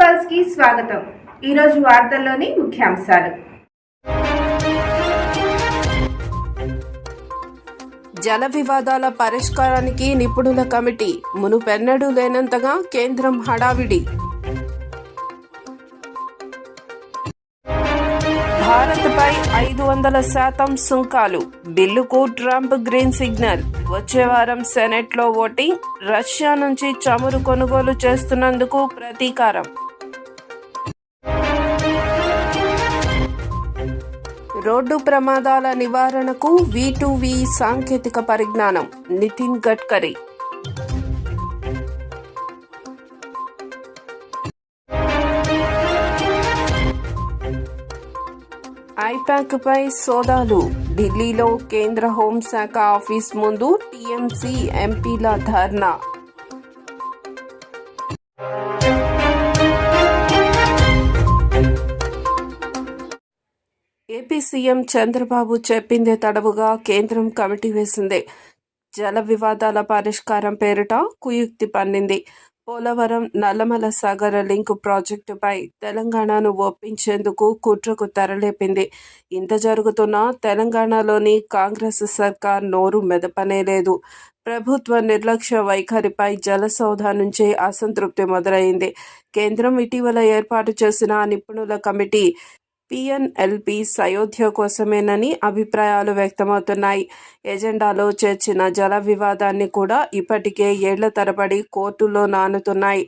పల్స్కి స్వాగతం. ఈరోజు వార్తల్లోని ముఖ్యాంశాలు. జల వివాదాల పరిష్కారానికి నిపుణుల కమిటీ మునుపెన్నడూ లేనంతగా కేంద్రం హడావిడి. భారత్పై ఐదు వందల శాతం సుంకాలు. బిల్లుకు ట్రంప్ గ్రీన్ సిగ్నల్. వచ్చే వారం సెనెట్లో ఓటింగ్ రష్యా నుంచి చమురు కొనుగోలు చేస్తున్నందుకు ప్రతీకారం. రోడ్డు ప్రమాదాల నివారణకు వి సాంకేతిక పరిజ్ఞానం. నితిన్ గడ్కరీ. ఐపాక్ పై సోదాలు. ఢిల్లీలో కేంద్ర హోంశాఖ ఆఫీస్ ముందు టీఎంసీ ఎంపీల ధర్నా. ఏపీ సీఎం చంద్రబాబు చెప్పిందే తడవుగా కేంద్రం కమిటీ వేసింది. జల వివాదాల పరిష్కారం పేరిట కుయుక్తి పన్నింది. పోలవరం నల్లమల సాగర్ లింక్ ప్రాజెక్టుపై తెలంగాణను ఒప్పించేందుకు కుట్రకు తెరలేపింది. ఇంత జరుగుతున్నా తెలంగాణలోని కాంగ్రెస్ సర్కార్ నోరు మెదపనే లేదు. ప్రభుత్వ నిర్లక్ష్య వైఖరిపై జలసౌధ నుంచే అసంతృప్తి మొదలైంది. కేంద్రం ఇటీవల ఏర్పాటు చేసిన నిపుణుల కమిటీ పిఎన్ఎల్పి సయోధ్య కోసమేనని అభిప్రాయాలు వ్యక్తమవుతున్నాయి. ఎజెండాలో చేర్చిన జల వివాదాన్ని కూడా ఇప్పటికే ఏళ్ళ తరబడి కోర్టులో నానుతున్నాయి.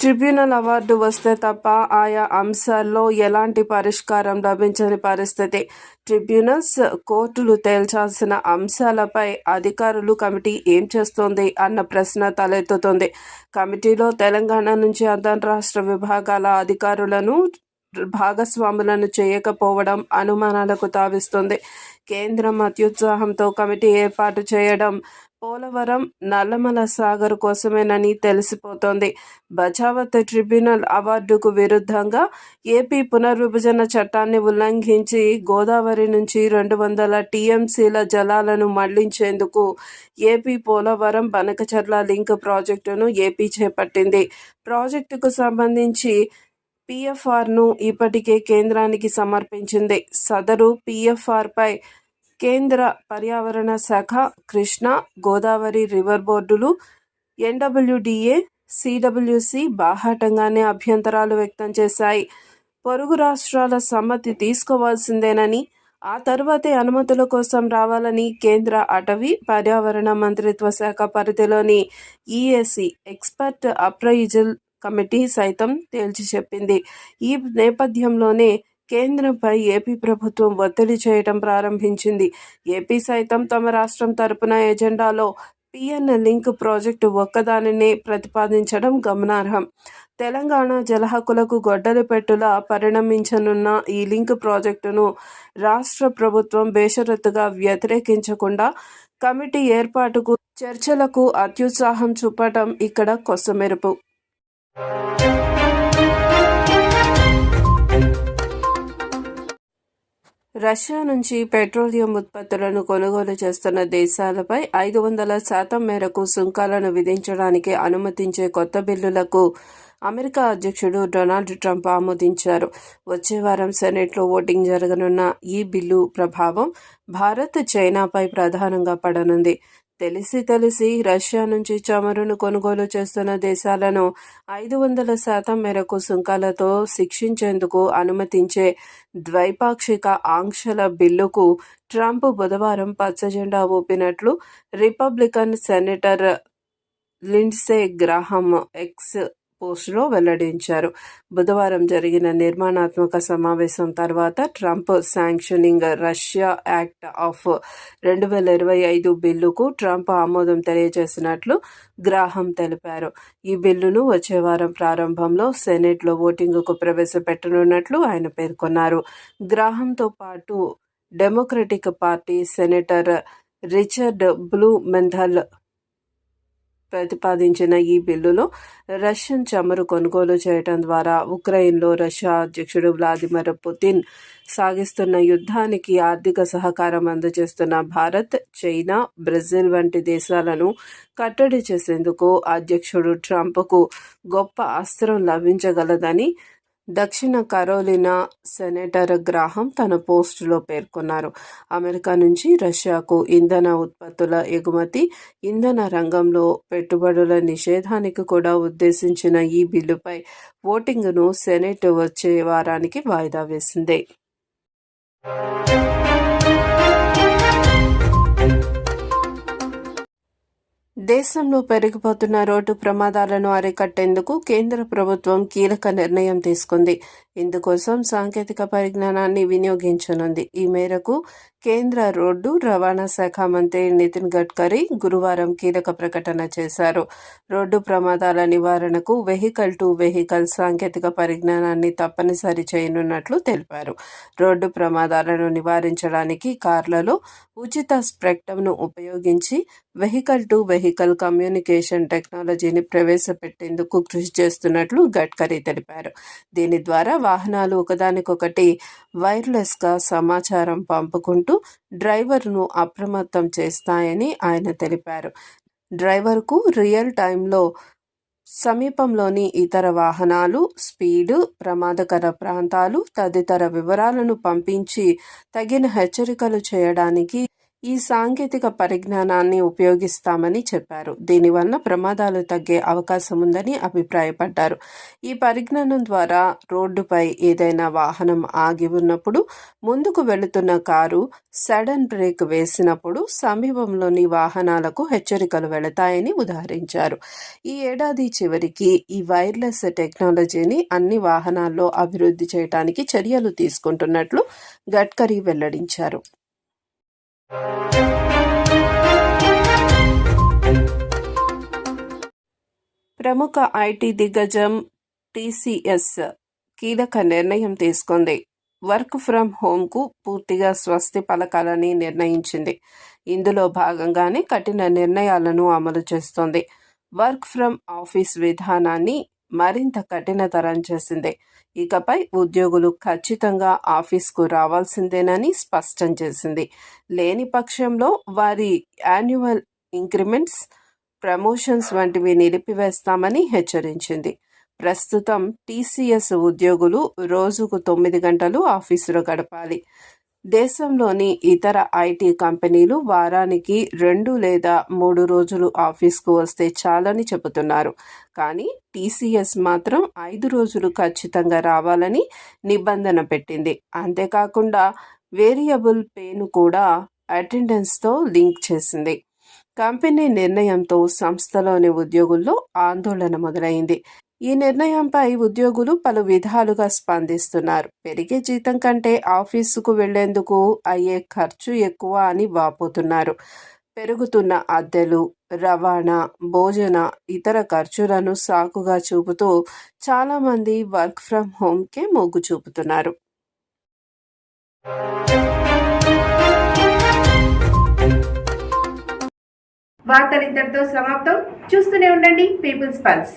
ట్రిబ్యునల్ అవార్డు వస్తే తప్ప ఆయా అంశాల్లో ఎలాంటి పరిష్కారం లభించని పరిస్థితి. ట్రిబ్యునల్స్ కోర్టులు తేల్చాల్సిన అంశాలపై అధికారులు కమిటీ ఏం చేస్తోంది అన్న ప్రశ్న తలెత్తుతుంది. కమిటీలో తెలంగాణ నుంచి అంతర్రాష్ట్ర విభాగాల అధికారులను భాగస్వాములను చేయకపోవడం అనుమానాలకు తావిస్తుంది. కేంద్రం అత్యుత్సాహంతో కమిటీ ఏర్పాటు చేయడం పోలవరం నల్లమల సాగర్ కోసమేనని తెలిసిపోతోంది. బచావత్ ట్రిబ్యునల్ అవార్డుకు విరుద్ధంగా ఏపీ పునర్విభజన చట్టాన్ని ఉల్లంఘించి గోదావరి నుంచి రెండు వందల టీఎంసీల జలాలను మళ్ళించేందుకు ఏపీ పోలవరం బనకచర్ల లింక్ ప్రాజెక్టును ఏపీ చేపట్టింది. ప్రాజెక్టుకు సంబంధించి పిఎఫ్ఆర్ను ఇప్పటికే కేంద్రానికి సమర్పించింది. సదరు పిఎఫ్ఆర్పై కేంద్ర పర్యావరణ శాఖ కృష్ణా గోదావరి రివర్ బోర్డులు ఎన్డబ్ల్యూడిఏ సిడబ్ల్యూసి బాహాటంగానే అభ్యంతరాలు వ్యక్తం చేశాయి. పొరుగు రాష్ట్రాల సమ్మతి తీసుకోవాల్సిందేనని ఆ తర్వాతే అనుమతుల కోసం రావాలని కేంద్ర అటవీ పర్యావరణ మంత్రిత్వ శాఖ పరిధిలోని ఈఎస్సి ఎక్స్పర్ట్ అప్రైజల్ కమిటీ సైతం తేల్చి చెప్పింది. ఈ నేపథ్యంలోనే కేంద్రంపై ఏపీ ప్రభుత్వం ఒత్తిడి చేయడం ప్రారంభించింది. ఏపీ సైతం తమ రాష్ట్రం తరపున ఎజెండాలో పిఎన్ లింక్ ప్రాజెక్టు ఒక్కదానినే ప్రతిపాదించడం గమనార్హం. తెలంగాణ జలహక్కులకు గొడ్డలి పెట్టులా పరిణమించనున్న ఈ లింక్ ప్రాజెక్టును రాష్ట్ర ప్రభుత్వం బేషరతుగా వ్యతిరేకించకుండా కమిటీ ఏర్పాటుకు చర్చలకు అత్యుత్సాహం చూపటం ఇక్కడ కొసమెరుపు. రష్యా నుంచి పెట్రోలియం ఉత్పత్తులను కొనుగోలు చేస్తున్న దేశాలపై ఐదు వందల శాతం మేరకు సుంకాలను విధించడానికి అనుమతించే కొత్త బిల్లులకు అమెరికా అధ్యక్షుడు డొనాల్డ్ ట్రంప్ ఆమోదించారు. వచ్చే వారం సెనెట్లో ఓటింగ్ జరగనున్న ఈ బిల్లు ప్రభావం భారత్ చైనాపై ప్రధానంగా పడనుంది. తెలిసి తెలిసి రష్యా నుంచి చమురును కొనుగోలు చేస్తున్న దేశాలను ఐదు వందల శాతం మేరకు సుంకాలతో శిక్షించేందుకు అనుమతించే ద్వైపాక్షిక ఆంక్షల బిల్లుకు ట్రంప్ బుధవారం పచ్చజెండా ఊపినట్లు Republican senator Lindsey Graham X పోస్టులో వెల్లడించారు. బుధవారం జరిగిన నిర్మాణాత్మక సమావేశం తర్వాత Trump sanctioning Russia act of రెండు వేల ఇరవై ఐదు బిల్లుకు ట్రంప్ ఆమోదం తెలియజేసినట్లు గ్రాహం తెలిపారు. ఈ బిల్లును వచ్చే వారం ప్రారంభంలో సెనేట్లో ఓటింగుకు ప్రవేశపెట్టనున్నట్లు ఆయన పేర్కొన్నారు. గ్రాహంతో పాటు Democratic party senator Richard Blumenthal ప్రతిపాదించిన ఈ బిల్లులో రష్యన్ చమురు కొనుగోలు చేయటం ద్వారా ఉక్రెయిన్లో రష్యా అధ్యక్షుడు వ్లాదిమిర్ పుతిన్ సాగిస్తున్న యుద్ధానికి ఆర్థిక సహకారం అందజేస్తున్న భారత్ చైనా బ్రెజిల్ వంటి దేశాలను కట్టడి చేసేందుకు అధ్యక్షుడు ట్రంప్కు గొప్ప అస్త్రం లభించగలదని దక్షిణ కరోలినా సెనేటర్ గ్రాహం తన పోస్టులో పేర్కొన్నారు. అమెరికా నుంచి రష్యాకు ఇంధన ఉత్పత్తుల ఎగుమతి ఇంధన రంగంలో పెట్టుబడుల నిషేధానికి కూడా ఉద్దేశించిన ఈ బిల్లుపై ఓటింగ్ను సెనేట్ వచ్చే వారానికి వాయిదా వేసింది. దేశంలో పెరిగిపోతున్న రోడ్డు ప్రమాదాలను అరికట్టేందుకు కేంద్ర ప్రభుత్వం కీలక నిర్ణయం తీసుకుంది. ఇందుకోసం సాంకేతిక పరిజ్ఞానాన్ని వినియోగించనుంది. ఈ మేరకు కేంద్ర రోడ్డు రవాణా శాఖ మంత్రి నితిన్ గడ్కరీ గురువారం కీలక ప్రకటన చేశారు. రోడ్డు ప్రమాదాల నివారణకు వెహికల్ టు వెహికల్ సాంకేతిక పరిజ్ఞానాన్ని తప్పనిసరి చేయనున్నట్లు తెలిపారు. రోడ్డు ప్రమాదాలను నివారించడానికి కార్లలో ఉచిత స్ప్రెక్టమ్ను ఉపయోగించి వెహికల్ టు వెహికల్ కమ్యూనికేషన్ టెక్నాలజీని ప్రవేశపెట్టేందుకు కృషి చేస్తున్నట్లు గడ్కరీ తెలిపారు. దీని ద్వారా వాహనాలు ఒకదానికొకటి వైర్లెస్గా సమాచారం పంపుకుంటూ డ్రైవర్ను అప్రమత్తం చేస్తాయని ఆయన తెలిపారు. డ్రైవర్కు రియల్ టైంలో సమీపంలోని ఇతర వాహనాలు స్పీడు ప్రమాదకర ప్రాంతాలు తదితర వివరాలను పంపించి తగిన హెచ్చరికలు చేయడానికి ఈ సాంకేతిక పరిజ్ఞానాన్ని ఉపయోగిస్తామని చెప్పారు. దీనివల్ల ప్రమాదాలు తగ్గే అవకాశం ఉందని అభిప్రాయపడ్డారు. ఈ పరిజ్ఞానం ద్వారా రోడ్డుపై ఏదైనా వాహనం ఆగి ఉన్నప్పుడు ముందుకు వెళుతున్న కారు సడన్ బ్రేక్ వేసినప్పుడు సమీపంలోని వాహనాలకు హెచ్చరికలు వెళతాయని ఉదాహరించారు. ఈ ఏడాది చివరికి ఈ వైర్లెస్ టెక్నాలజీని అన్ని వాహనాల్లో అభివృద్ధి చేయడానికి చర్యలు తీసుకుంటున్నట్లు గడ్కరీ వెల్లడించారు. ప్రముఖ ఐటీ దిగ్గజం టీసీఎస్ కీలక నిర్ణయం తీసుకుంది. వర్క్ ఫ్రం హోమ్కు పూర్తిగా స్వస్తి పలకాలని నిర్ణయించింది. ఇందులో భాగంగానే కఠిన నిర్ణయాలను అమలు చేస్తోంది. వర్క్ ఫ్రం ఆఫీస్ విధానాన్ని మరింత కఠినతరం చేసింది. ఇకపై ఉద్యోగులు ఖచ్చితంగా ఆఫీస్కు రావాల్సిందేనని స్పష్టం చేసింది. లేని పక్షంలో వారి యాన్యువల్ ఇంక్రిమెంట్స్ ప్రమోషన్స్ వంటివి నిలిపివేస్తామని హెచ్చరించింది. ప్రస్తుతం టీసీఎస్ ఉద్యోగులు రోజుకు తొమ్మిది గంటలు ఆఫీసులో గడపాలి. దేశంలోని ఇతర ఐటీ కంపెనీలు వారానికి రెండు లేదా మూడు రోజులు ఆఫీస్కు వస్తే చాలని చెబుతున్నారు. కానీ టీసీఎస్ మాత్రం ఐదు రోజులు ఖచ్చితంగా రావాలని నిబంధన పెట్టింది. అంతేకాకుండా వేరియబుల్ పేను కూడా అటెండెన్స్తో లింక్ చేసింది. కంపెనీ నిర్ణయంతో సంస్థలోని ఉద్యోగుల్లో ఆందోళన మొదలైంది. ఈ నిర్ణయంపై ఉద్యోగులు పలు విధాలుగా స్పందిస్తున్నారు. పెరిగే జీతం కంటే ఆఫీసుకు వెళ్ళేందుకు అయ్యే ఖర్చు ఎక్కువ అని వాపోతున్నారు. పెరుగుతున్న అద్దెలు రవాణా భోజన ఇతర ఖర్చులను సాకుగా చూపుతూ చాలామంది వర్క్ ఫ్రం హోమ్కే మొగ్గు చూపుతున్నారు. వార్తలు ఇంతటితో సమాప్తం. చూస్తూనే ఉండండి పీపుల్స్ పల్స్.